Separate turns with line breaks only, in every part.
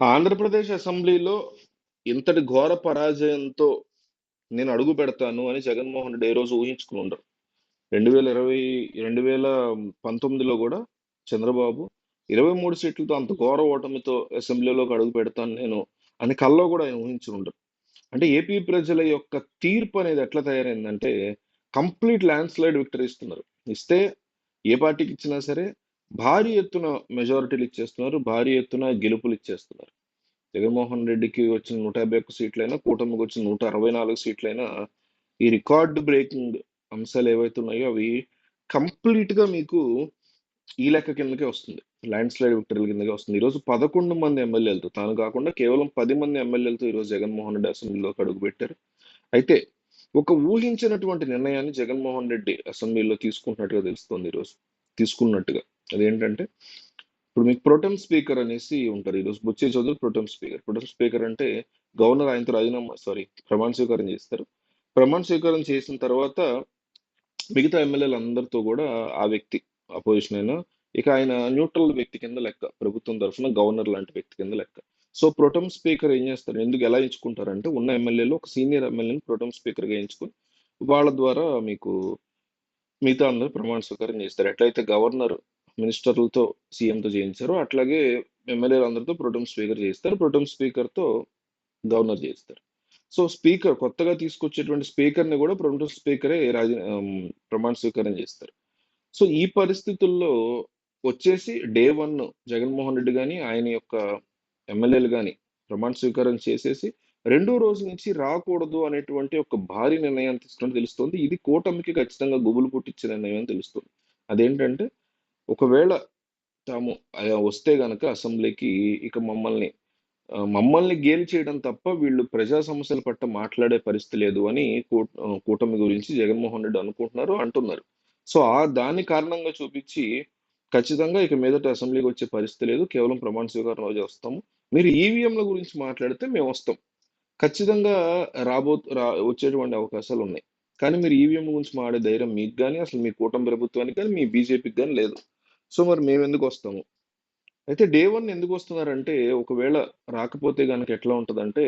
ఆంధ్రప్రదేశ్ అసెంబ్లీలో ఇంతటి ఘోర పరాజయంతో నేను అడుగు పెడతాను అని జగన్మోహన్ రెడ్డి ఏ రోజు ఊహించుకుని ఉండరు. రెండు వేల ఇరవై రెండు వేల పంతొమ్మిదిలో కూడా చంద్రబాబు ఇరవై మూడు సీట్లతో అంత ఘోర ఓటమితో అసెంబ్లీలోకి అడుగు పెడతాను నేను అని కల్లో కూడా ఆయన ఊహించి ఉండరు. అంటే ఏపీ ప్రజల యొక్క తీర్పు అనేది ఎట్లా తయారైందంటే కంప్లీట్ ల్యాండ్ స్లైడ్ విక్టరీ ఇస్తున్నారు. ఇస్తే ఏ పార్టీకి ఇచ్చినా సరే భారీ ఎత్తున మెజారిటీలు ఇచ్చేస్తున్నారు భారీ ఎత్తున గెలుపులు ఇచ్చేస్తున్నారు. జగన్మోహన్ రెడ్డికి వచ్చిన నూట యాభై ఒక్క సీట్లైనా కూటమికి వచ్చిన నూట అరవై నాలుగు సీట్లైనా ఈ రికార్డ్ బ్రేకింగ్ అంశాలు ఏవైతే ఉన్నాయో అవి కంప్లీట్గా మీకు ఈ లెక్క కిందకే వస్తుంది. ల్యాండ్ స్లైడ్ విక్టరీల కిందకే వస్తుంది. ఈరోజు పదకొండు మంది ఎమ్మెల్యేలతో తాను కాకుండా కేవలం పది మంది ఎమ్మెల్యేలతో ఈరోజు జగన్మోహన్ రెడ్డి అసెంబ్లీలోకి అడుగు పెట్టారు. అయితే ఒక ఊహించినటువంటి నిర్ణయాన్ని జగన్మోహన్ రెడ్డి అసెంబ్లీలో తీసుకుంటున్నట్టుగా తెలుస్తుంది ఈరోజు. తీసుకున్నట్టుగా. అదేంటంటే ఇప్పుడు మీకు ప్రొటెమ్ స్పీకర్ అనేసి ఉంటారు. ఈరోజు Butche Chowdary protem speaker. Protem speaker అంటే గవర్నర్ ఆయనతో రాజీనామా సారీ ప్రమాణ స్వీకారం చేస్తారు. ప్రమాణ స్వీకారం చేసిన తర్వాత మిగతా ఎమ్మెల్యేలు అందరితో కూడా ఆ వ్యక్తి అపోజిషన్ అయినా ఇక ఆయన న్యూట్రల్ వ్యక్తి కింద లెక్క ప్రభుత్వం తరఫున గవర్నర్ లాంటి వ్యక్తి కింద లెక్క. సో ప్రొటెమ్ స్పీకర్ ఏం చేస్తారు? ఎందుకు ఎలా ఎంచుకుంటారంటే ఉన్న ఎమ్మెల్యేలు ఒక సీనియర్ ఎమ్మెల్యేని ప్రొటెమ్ స్పీకర్గా ఎంచుకొని వాళ్ళ ద్వారా మీకు మిగతా అందరూ ప్రమాణ స్వీకారం చేస్తారు. ఎట్లయితే గవర్నర్ మినిస్టర్లతో సీఎంతో చేయించారు. అట్లాగే ఎమ్మెల్యేలు అందరితో స్పీకర్ చేస్తారు ప్రొటెమ్ స్పీకర్తో గవర్నర్ చేస్తారు సో స్పీకర్ కొత్తగా తీసుకొచ్చేటువంటి స్పీకర్ని కూడా ప్రొటెమ్ స్పీకరే రాజ ప్రమాణ స్వీకారం చేస్తారు. సో ఈ పరిస్థితుల్లో వచ్చేసి డే వన్ జగన్మోహన్ రెడ్డి కానీ ఆయన యొక్క ఎమ్మెల్యేలు కానీ ప్రమాణ స్వీకారం చేసేసి రెండో రోజు నుంచి రాకూడదు అనేటువంటి ఒక భారీ నిర్ణయం తీసుకుని తెలుస్తుంది. ఇది కూటమికి ఖచ్చితంగా గుబులు పుట్టించిన నిర్ణయం అని తెలుస్తుంది. అదేంటంటే ఒకవేళ తాము వస్తే గనక అసెంబ్లీకి ఇక మమ్మల్ని మమ్మల్ని గేల్ చేయడం తప్ప వీళ్ళు ప్రజా సమస్యల పట్ల మాట్లాడే పరిస్థితి లేదు అని కూటమి గురించి జగన్మోహన్ రెడ్డి అనుకుంటున్నారు అంటున్నారు. సో ఆ దాన్ని కారణంగా చూపించి ఖచ్చితంగా ఇక మీదట అసెంబ్లీకి వచ్చే పరిస్థితి లేదు. కేవలం ప్రమాణ స్వీకారం రోజు వస్తాము మీరు ఈవీఎంల గురించి మాట్లాడితే మేము వస్తాం. ఖచ్చితంగా రాబో రా వచ్చేటువంటి అవకాశాలు ఉన్నాయి. కానీ మీరు ఈవీఎం గురించి మాడే ధైర్యం మీకు కానీ అసలు మీ కూటమి ప్రభుత్వానికి కానీ మీ బీజేపీకి కానీ లేదు. సో మరి మేము ఎందుకు వస్తాము? అయితే డే వన్ ఎందుకు వస్తున్నారంటే ఒకవేళ రాకపోతే కనుక ఎట్లా ఉంటుందంటే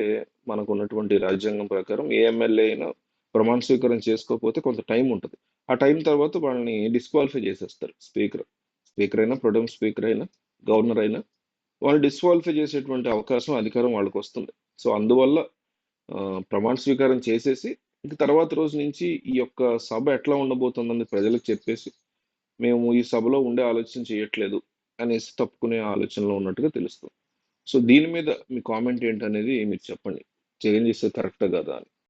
మనకు ఉన్నటువంటి రాజ్యాంగం ప్రకారం ఏ ఎమ్మెల్యే అయినా ప్రమాణ స్వీకారం చేసుకోకపోతే కొంత టైం ఉంటుంది. ఆ టైం తర్వాత వాళ్ళని డిస్క్వాలిఫై చేసేస్తారు స్పీకర్. స్పీకర్ అయినా ప్రొటెమ్ స్పీకర్ అయినా గవర్నర్ అయినా వాళ్ళు డిస్క్వాలిఫై చేసేటువంటి అవకాశం అధికారం వాళ్ళకి వస్తుంది. సో అందువల్ల ప్రమాణ స్వీకారం చేసేసి ఇంక తర్వాత రోజు నుంచి ఈ యొక్క సభ ఎట్లా ఉండబోతుందని ప్రజలకు చెప్పేసి మేము ఈ సభలో ఉండే ఆలోచన చేయట్లేదు అనేసి తప్పుకునే ఆలోచనలో ఉన్నట్టుగా తెలుస్తుంది. సో దీని మీద మీ కామెంట్ ఏంటనేది మీరు చెప్పండి. చేంజ్ చేస్తే కరెక్టా కదా అని.